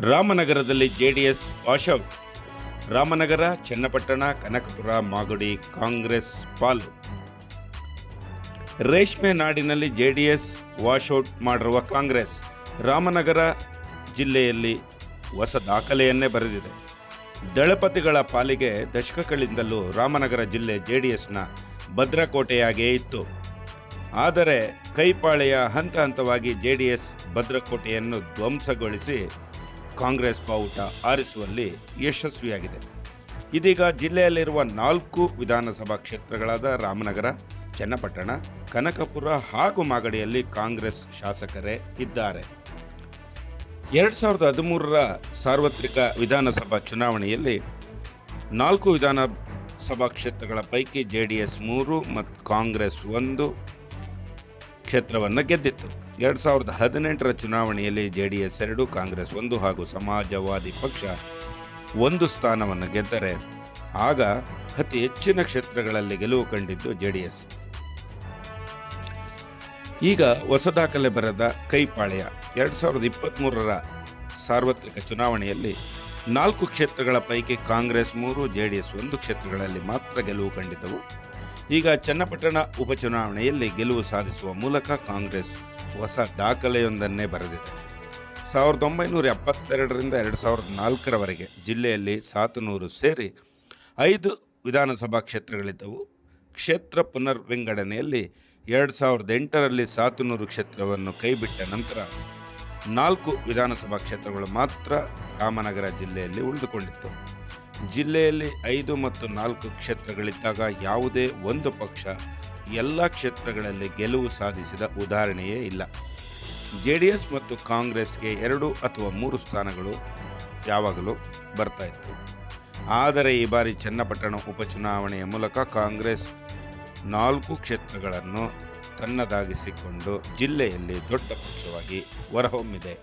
ರಾಮನಗರದಲ್ಲಿ JDS washout Ramanagara, Channapatna, Kanakapura, Magadi, Congress ಪಾಲು. ರೇಷ್ಮೆ ನಾಡಿನಲ್ಲಿ ಜೆಡಿಎಸ್ ವಾಶೌಟ್ ಮಾಡಿರುವ ಕಾಂಗ್ರೆಸ್ ರಾಮನಗರ ಜಿಲ್ಲೆಯಲ್ಲಿ ಹೊಸ ದಾಖಲೆಯನ್ನೇ ಬರೆದಿದೆ. ದಳಪತಿಗಳ ಪಾಲಿಗೆ ದಶಕಗಳಿಂದಲೂ ರಾಮನಗರ ಜಿಲ್ಲೆ ಜೆಡಿಎಸ್ನ ಭದ್ರಕೋಟೆಯಾಗಿಯೇ ಇತ್ತು. ಆದರೆ ಕೈಪಾಳೆಯ ಹಂತ ಹಂತವಾಗಿ ಜೆಡಿಎಸ್ ಭದ್ರಕೋಟೆಯನ್ನು ಧ್ವಂಸಗೊಳಿಸಿ ಕಾಂಗ್ರೆಸ್ ಬಾವುಟ ಆರಿಸುವಲ್ಲಿ ಯಶಸ್ವಿಯಾಗಿದೆ. ಇದೀಗ ಜಿಲ್ಲೆಯಲ್ಲಿರುವ ನಾಲ್ಕು ವಿಧಾನಸಭಾ ಕ್ಷೇತ್ರಗಳಾದ ರಾಮನಗರ, ಚನ್ನಪಟ್ಟಣ, ಕನಕಪುರ ಹಾಗೂ ಮಾಗಡಿಯಲ್ಲಿ ಕಾಂಗ್ರೆಸ್ ಶಾಸಕರೇ ಇದ್ದಾರೆ. ಎರಡು ಸಾವಿರದ ಹದಿಮೂರರ ಸಾರ್ವತ್ರಿಕ ವಿಧಾನಸಭಾ ಚುನಾವಣೆಯಲ್ಲಿ ನಾಲ್ಕು ವಿಧಾನಸಭಾ ಕ್ಷೇತ್ರಗಳ ಪೈಕಿ ಜೆ ಡಿ ಎಸ್ ಮೂರು ಮತ್ತು ಕಾಂಗ್ರೆಸ್ ಒಂದು ಕ್ಷೇತ್ರವನ್ನು ಗೆದ್ದಿತ್ತು. ಎರಡು ಸಾವಿರದ ಹದಿನೆಂಟರ ಚುನಾವಣೆಯಲ್ಲಿ ಜೆ ಡಿ ಎಸ್ ಎರಡು, ಕಾಂಗ್ರೆಸ್ ಒಂದು ಹಾಗೂ ಸಮಾಜವಾದಿ ಪಕ್ಷ ಒಂದು ಸ್ಥಾನವನ್ನು ಗೆದ್ದರೆ ಆಗ ಅತಿ ಹೆಚ್ಚಿನ ಕ್ಷೇತ್ರಗಳಲ್ಲಿ ಗೆಲುವು ಕಂಡಿದ್ದು ಜೆ ಡಿ ಎಸ್ ಈಗ ಹೊಸ ದಾಖಲೆ ಬರೆದ ಕೈಪಾಳೆಯ. ಎರಡು ಸಾವಿರದ ಇಪ್ಪತ್ತ್ಮೂರರ ಸಾರ್ವತ್ರಿಕ ಚುನಾವಣೆಯಲ್ಲಿ ನಾಲ್ಕು ಕ್ಷೇತ್ರಗಳ ಪೈಕಿ ಕಾಂಗ್ರೆಸ್ ಮೂರು ಜೆ ಡಿ ಎಸ್ ಒಂದು ಕ್ಷೇತ್ರಗಳಲ್ಲಿ ಮಾತ್ರ ಗೆಲುವು ಕಂಡಿದ್ದವು. ಈಗ ಚನ್ನಪಟ್ಟಣ ಉಪಚುನಾವಣೆಯಲ್ಲಿ ಗೆಲುವು ಸಾಧಿಸುವ ಮೂಲಕ ಕಾಂಗ್ರೆಸ್ ಹೊಸ ದಾಖಲೆಯೊಂದನ್ನೇ ಬರೆದಿದೆ. ಸಾವಿರದ ಒಂಬೈನೂರ ಎಪ್ಪತ್ತೆರಡರಿಂದ ಎರಡು ಸಾವಿರದ ನಾಲ್ಕರವರೆಗೆ ಜಿಲ್ಲೆಯಲ್ಲಿ ಸಾತನೂರು ಸೇರಿ ಐದು ವಿಧಾನಸಭಾ ಕ್ಷೇತ್ರಗಳಿದ್ದವು. ಕ್ಷೇತ್ರ ಪುನರ್ ವಿಂಗಡಣೆಯಲ್ಲಿ ಎರಡು ಸಾವಿರದ ಎಂಟರಲ್ಲಿ ಸಾತನೂರು ಕ್ಷೇತ್ರವನ್ನು ಕೈಬಿಟ್ಟ ನಂತರ ನಾಲ್ಕು ವಿಧಾನಸಭಾ ಕ್ಷೇತ್ರಗಳು ಮಾತ್ರ ರಾಮನಗರ ಜಿಲ್ಲೆಯಲ್ಲಿ ಉಳಿದುಕೊಂಡಿತ್ತು. ಜಿಲ್ಲೆಯಲ್ಲಿ ಐದು ಮತ್ತು ನಾಲ್ಕು ಕ್ಷೇತ್ರಗಳಿದ್ದಾಗ ಯಾವುದೇ ಒಂದು ಪಕ್ಷ ಎಲ್ಲ ಕ್ಷೇತ್ರಗಳಲ್ಲಿ ಗೆಲುವು ಸಾಧಿಸಿದ ಉದಾಹರಣೆಯೇ ಇಲ್ಲ. ಜೆ ಡಿ ಎಸ್ ಮತ್ತು ಕಾಂಗ್ರೆಸ್ಗೆ ಎರಡು ಅಥವಾ ಮೂರು ಸ್ಥಾನಗಳು ಯಾವಾಗಲೂ ಬರ್ತಾ ಇತ್ತು. ಆದರೆ ಈ ಬಾರಿ ಚನ್ನಪಟ್ಟಣ ಉಪಚುನಾವಣೆಯ ಮೂಲಕ ಕಾಂಗ್ರೆಸ್ ನಾಲ್ಕು ಕ್ಷೇತ್ರಗಳನ್ನು ತನ್ನದಾಗಿಸಿಕೊಂಡು ಜಿಲ್ಲೆಯಲ್ಲಿ ದೊಡ್ಡ ಪಕ್ಷವಾಗಿ ಹೊರಹೊಮ್ಮಿದೆ.